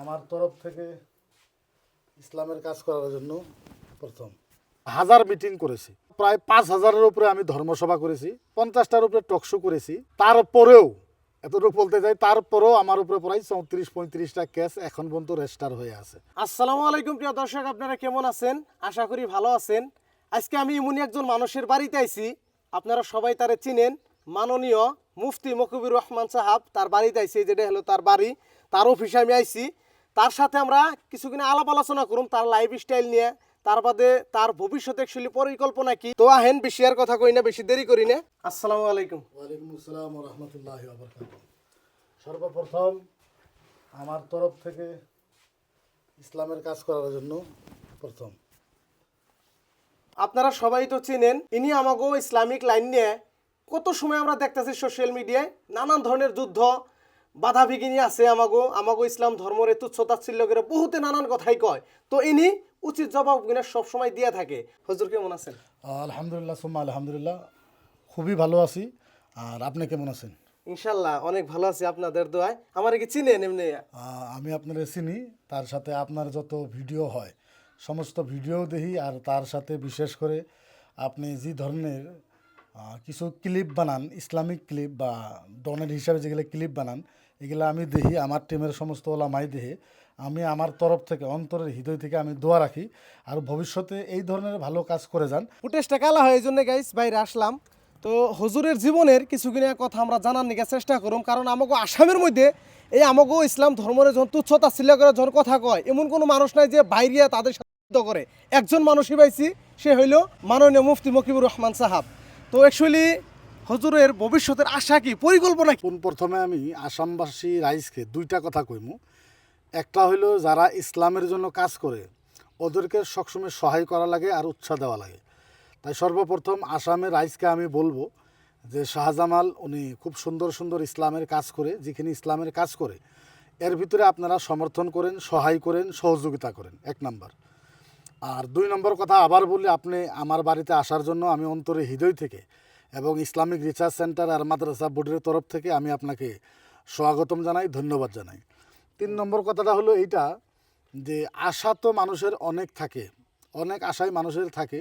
আমার তরফ থেকে ইসলামের কাজ করার জন্য প্রথম। হাজার মিটিং করেছি। প্রায় পাঁচ হাজারের উপরে আমি ধর্মসভা করেছি পঞ্চাশটার উপরে টকশো করেছি। তারপরেও এতটুকু বলতে চাই তারপরেও আমার উপরে প্রায় চৌত্রিশ পঁয়ত্রিশটা কেস এখন পর্যন্ত রেজিস্টার হয়ে আছে। আসসালামু আলাইকুম প্রিয় দর্শক আপনারা কেমন আছেন? আশা করি ভালো আছেন। আজকে আমি এমনই একজন মানুষের বাড়িতে আইছি আপনারা সবাই তারে চিনেন মাননীয় মুফতি মকবুর রহমান সাহাব তার বাড়িতে আইছি যেটা হলো তার বাড়ি। তার অফিসে আমি আইছি। তার সাথে আমরা কিছুদিন আলাপ আলোচনা করুন তার লাইফ স্টাইল নিয়ে। তার বাদে তার ভবিষ্যতে অ্যাকচুয়ালি পরিকল্পনা কি? তো আহেন বেশি আর কথা কই না বেশি দেরি করি না। আসসালামু আলাইকুম। ওয়ালাইকুম আসসালাম রহমতুল্লাহ সর্বপ্রথম আমার তরফ থেকে ইসলামের কাজ করার জন্য প্রথম। আপনারা সবাই তো চেনেন ইনি আমাকে ইসলামিক লাইন নিয়ে কত সময় আমরা দেখতেছি সোশ্যাল মিডিয়ায় নানান ধরনের যুদ্ধ বাধা বিঘিনি আছে আমাগো আমাগো ইসলাম ধর্মরে তুচ্ছতাচ্ছিল্য করে বহুতে নানান কথাই কয়। তো ইনি উচিত জবাব কিনা সবসময় দিয়ে থাকে। হজুর কেমন আছেন? আলহামদুলিল্লাহ সোমা আলহামদুলিল্লাহ। খুবই ভালো আছি। আর আপনি কেমন আছেন? ইনশাল্লাহ অনেক ভালো আছি আপনাদের দোয়ায়। আমার কি চিনেন এমনি? আমি আপনার চিনি। তার সাথে আপনার যত ভিডিও হয় সমস্ত ভিডিও দেখি। আর তার সাথে বিশেষ করে আপনি যে ধরনের কিছু ক্লিপ বানান ইসলামিক ক্লিপ বা ডনের হিসাবে যেগুলো ক্লিপ বানান এগুলো আমি দেখি আমার টিমের সমস্ত ওলামাই দেখে আমি আমার তরফ থেকে, অন্তরের হৃদয় থেকে আমি দোয়া রাখি। আর ভবিষ্যতে এই ধরনের ভালো কাজ করে যান। ফুটেজটা কালা হয় এই জন্য গাইস বাইরে আসলাম। তো হুজুরের জীবনের কিছু কিনা কথা আমরা জানার নিকে চেষ্টা করুম, কারণ আমাকে আসামের মধ্যে এই আমাকে ইসলাম ধর্মের যখন তুচ্ছতা ছিল করে যখন কথা কয়, এমন কোনো মানুষ নাই যে বাইরে তাদের সাথে করে। একজন মানুষই পাইছি, সে হইল মাননীয় মুফতি মকিবুর রহমান সাহাব। তো অ্যাকচুয়ালি হুজুরের ভবিষ্যতের আশা কি? পরিকল্পনা কি? প্রথমে আমি আসামবাসী রাইজকে দুইটা কথা কইমু। একটা হইল যারা ইসলামের জন্য কাজ করে, ওদেরকে সবসময় সহায় করা লাগে আর উৎসাহ দেওয়া লাগে। তাই সর্বপ্রথম আসামের রাইজকে আমি বলব যে শাহজামাল, উনি খুব সুন্দর সুন্দর ইসলামের কাজ করে, যেখানে ইসলামের কাজ করে, এর ভিতরে আপনারা সমর্থন করেন, সহায় করেন, সহযোগিতা করেন। এক নাম্বার। আর দুই নম্বর কথা আবার বলি, আপনি আমার বাড়িতে আসার জন্য আমি অন্তরে হৃদয় থেকে এবং ইসলামিক রিসার্চ সেন্টার আর মাদ্রাসা বোর্ডের তরফ থেকে আমি আপনাকে স্বাগতম জানাই, ধন্যবাদ জানাই। তিন নম্বর কথাটা হলো এইটা যে আশা তো মানুষের অনেক থাকে, অনেক আশাই মানুষের থাকে,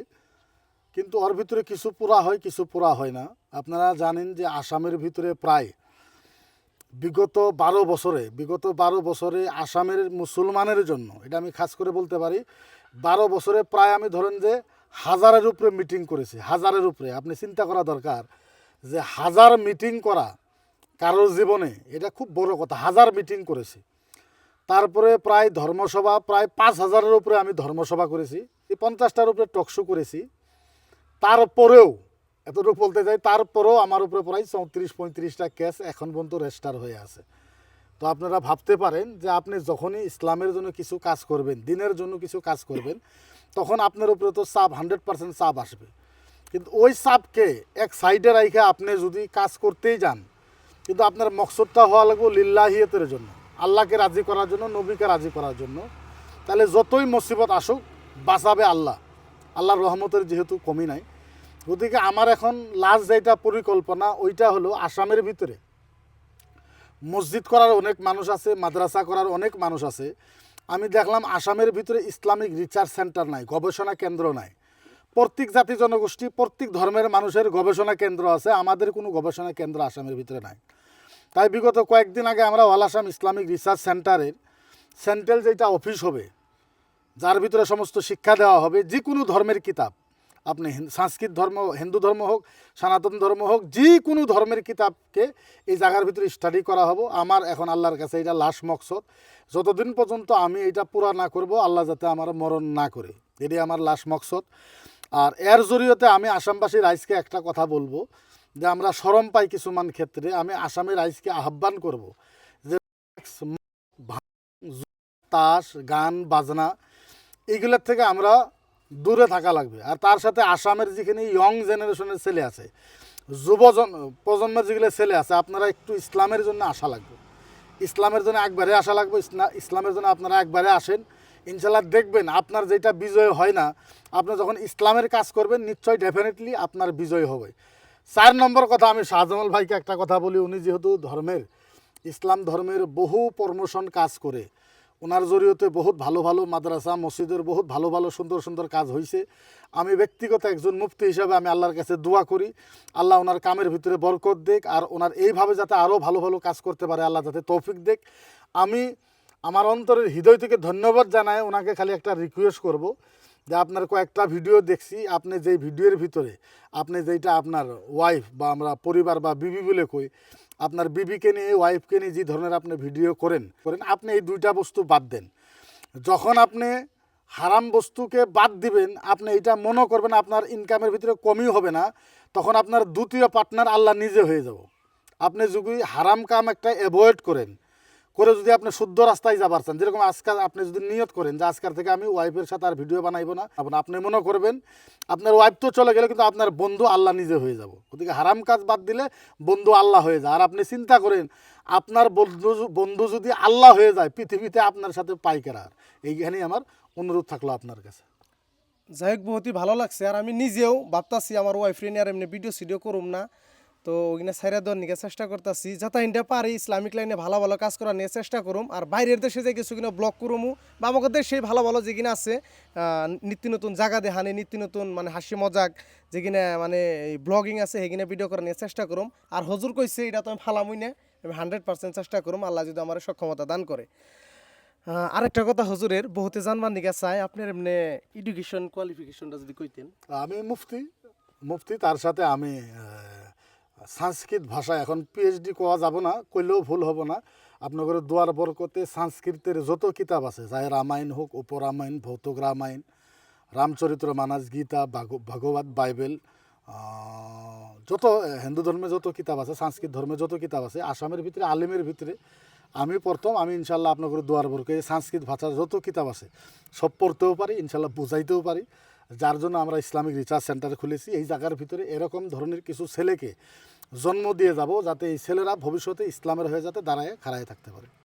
কিন্তু ওর ভিতরে কিছু পুরা হয়, কিছু পুরা হয় না। আপনারা জানেন যে আসামের ভিতরে প্রায় বিগত বারো বছরে, বিগত বারো বছরে আসামের মুসলমানের জন্য, এটা আমি খাস করে বলতে পারি, বারো বছরে প্রায় আমি ধরেন যে হাজারের উপরে মিটিং করেছি, হাজারের উপরে। আপনি চিন্তা করা দরকার যে হাজার মিটিং করা কারোর জীবনে, এটা খুব বড় কথা, হাজার মিটিং করেছি। তারপরে প্রায় ধর্মসভা, প্রায় পাঁচ হাজারের উপরে আমি ধর্মসভা করেছি, এই পঞ্চাশটার উপরে টকশো করেছি। তারপরেও, এতটুকু বলতে চাই, তারপরেও আমার উপরে প্রায় চৌত্রিশ, পঁয়ত্রিশটা কেস এখন পর্যন্ত রেজিস্টার হয়ে আছে। তো আপনারা ভাবতে পারেন যে আপনি যখনই ইসলামের জন্য কিছু কাজ করবেন, দিনের জন্য কিছু কাজ করবেন তখন আপনার উপরে তো চাপ হান্ড্রেড পার্সেন্ট চাপ আসবে। কিন্তু ওই চাপকে এক সাইডে রাইখে আপনি যদি কাজ করতেই যান, কিন্তু আপনার মকসদটা হওয়া লাগবে লিল্লাহিয়তের জন্য, আল্লাহকে রাজি করার জন্য, নবীকে রাজি করার জন্য। তাহলে যতই মুসিবত আসুক, বাঁচাবে আল্লাহ। আল্লাহর রহমতের যেহেতু কমি নাই। গতিকে আমার এখন লাস্ট যেটা পরিকল্পনা, ওইটা হলো আসামের ভিতরে। মসজিদ করার অনেক মানুষ আছে, মাদ্রাসা করার অনেক মানুষ আছে। আমি দেখলাম আসামের ভিতরে ইসলামিক রিসার্চ সেন্টার নাই, গবেষণা কেন্দ্র নাই। প্রত্যেক জাতি জনগোষ্ঠী, প্রত্যেক ধর্মের মানুষের গবেষণা কেন্দ্র আছে, আমাদের কোনো গবেষণা কেন্দ্র আসামের ভিতরে নাই। তাই বিগত কয়েকদিন আগে আমরা অল আসাম ইসলামিক রিসার্চ সেন্টারের সেন্ট্রাল যেটা অফিস হবে, যার ভিতরে সমস্ত শিক্ষা দেওয়া হবে যে কোনো ধর্মের কিতাব। আপনি সংস্কৃত ধর্ম, হিন্দু ধর্ম হোক, সনাতন ধর্ম হোক যে কোনো ধর্মের কিতাবকে এই জায়গার ভিতরে স্টাডি করা হব। আমার এখন আল্লাহর কাছে এটা লাশ মকসদ। যতদিন পর্যন্ত আমি এটা পুরা না করব, আল্লাহ যাতে আমার মরণ না করে। এটাই আমার লাশ মকসদ। আর এর জরিয়তে আমি আসামবাসী রাইজকে একটা কথা বলব, যে আমরা সরম পাই কিছুমান ক্ষেত্রে, আমি আসামের রাইজকে আহ্বান করব যে তাস, গান, বাজনা, এইগুলোর থেকে আমরা দূরে থাকা লাগবে। আর তার সাথে আসামের যেখানে ইয়ং জেনারেশনের ছেলে আছে যুবজন প্রজন্মের যেগুলো ছেলে আছে, আপনারা একটু ইসলামের জন্য আসা লাগবে। ইসলামের জন্য একবারে আসা লাগবে ইসলামের জন্য আপনারা একবারে আসেন। ইনশাল্লাহ দেখবেন আপনার যেটা বিজয় হয় না, আপনি যখন ইসলামের কাজ করবেন, নিশ্চয়ই ডেফিনেটলি আপনার বিজয় হবে। চার নম্বর কথা আমি শাহজামাল ভাইকে একটা কথা বলি, উনি যেহেতু ধর্মের, ইসলাম ধর্মের বহু প্রমোশন কাজ করে। ওনার জড়িয়তে বহুত ভালো ভালো মাদ্রাসা, মসজিদের বহুত ভালো ভালো সুন্দর সুন্দর কাজ হয়েছে আমি ব্যক্তিগত একজন মুফতি হিসাবে আমি আল্লাহর কাছে দোয়া করি, আল্লাহ ওনার কামের ভিতরে বরকত দেখ আর ওনার এইভাবে যাতে আরও ভালো ভালো কাজ করতে পারে, আল্লাহ যাতে তৌফিক দেখ আমি আমার অন্তরের হৃদয় থেকে ধন্যবাদ জানায় ওনাকে খালি একটা রিকোয়েস্ট করব। যে আপনার কয়েকটা ভিডিও দেখছি, আপনি যেই ভিডিওর ভিতরে, আপনি যেইটা আপনার ওয়াইফ বা আমরা পরিবার বা বিবি বলে কই, আপনার বিবিকে নিয়ে ওয়াইফকে নিয়ে যে ধরনের আপনি ভিডিও করেন করেন, আপনি এই দুইটা বস্তু বাদ দেন। যখন আপনি হারাম বস্তুকে বাদ দিবেন, আপনি এটা মনে করবেন আপনার ইনকামের ভিতরে কমই হবে না, তখন আপনার দ্বিতীয় পার্টনার আল্লাহ নিজে হয়ে যাব। আপনি যদি হারাম কাম একটা অ্যাভয়েড করেন করে যদি আপনি শুদ্ধ রাস্তায় যাবার চান, যেরকম আজকাল আপনি যদি নিয়ত করেন যে আজকাল থেকে আমি ওয়াইফের সাথে আর ভিডিও বানাইবো না, আপনি মনে করবেন, আপনার ওয়াইফ তো চলে গেলে কিন্তু আপনার বন্ধু আল্লাহ নিজে হয়ে যাব। গতিকে হারাম কাজ বাদ দিলে বন্ধু আল্লাহ হয়ে যায়। আর আপনি চিন্তা করেন, আপনার বন্ধু বন্ধু যদি আল্লাহ হয়ে যায়, পৃথিবীতে আপনার সাথে পাইকারার এইখানেই আমার অনুরোধ থাকল আপনার কাছে। যাই হোক বহুতই ভালো লাগছে। আর আমি নিজেও ভাবতাছি আমার ওয়াইফ আর এমনি ভিডিও সিডিও করুম না। তো ওইখানে সাইরা দেওয়ার নিয়ে চেষ্টা করতেছি। যাতে ইন্ডিয়া পারি, ইসলামিক লাইনে ভালো ভালো কাজ করার নিয়ে চেষ্টা করুম। আর বাইরের দেশে যে কিছু কিনা ব্লগ করুমু, বা আমাদের দেশে ভালো ভালো যে কিনা আছে নিত্য নতুন জায়গা দেখানে, নিত্য নতুন মানে হাসি মজাক, যে কিনা মানে ব্লগিং আছে সেখানে ভিডিও করার নিয়ে চেষ্টা করুম। আর হজুর কইছে, এটা তো আমি ফালামুই না, আমি হান্ড্রেড পার্সেন্ট চেষ্টা করুম, আল্লাহ যদি আমার সক্ষমতা দান করে। আরেকটা কথা হজুরের, বহুতে জানবার নিকা চাই আপনার এমনি এডুকেশন কোয়ালিফিকেশনটা যদি কইতেন। আমি মুফতি মুফতি, তার সাথে আমি সংস্কৃত ভাষা এখন পিএইচডি কোয়া যাব না, কইলেও ভুল হব না। আপনাদের দুয়ার বরকতে সংস্কৃতের যত কিতাব আছে চাহে রামায়ণ হোক, উপরামায়ণ, ভৌতক রামায়ণ, রামচরিত্র, মানস গীতা, ভাগ- ভাগবত, বাইবেল যত, হিন্দু ধর্মে যত কিতাব আছে, সংস্কৃত ধর্মে যত কিতাব আছে, আসামের ভিতরে, আলিমের ভিতরে, আমি প্রথম, আমি ইনশাল্লাহ আপনাদের দুয়ার বরকে সংস্কৃত ভাষার যত কিতাব আছে, সব পড়তেও পারি, ইনশাল্লাহ বুঝাইতেও পারি। যার জন্য আমরা ইসলামিক রিসার্চ সেন্টার খুলেছি। এই জায়গার ভিতরে এরকম ধরনের কিছু ছেলেকে জন্ম দিয়ে যাব যাতে এই ছেলেরা ভবিষ্যতে ইসলামের হয়ে যাতে দাঁড়ায়, খাড়ায় থাকতে পারে।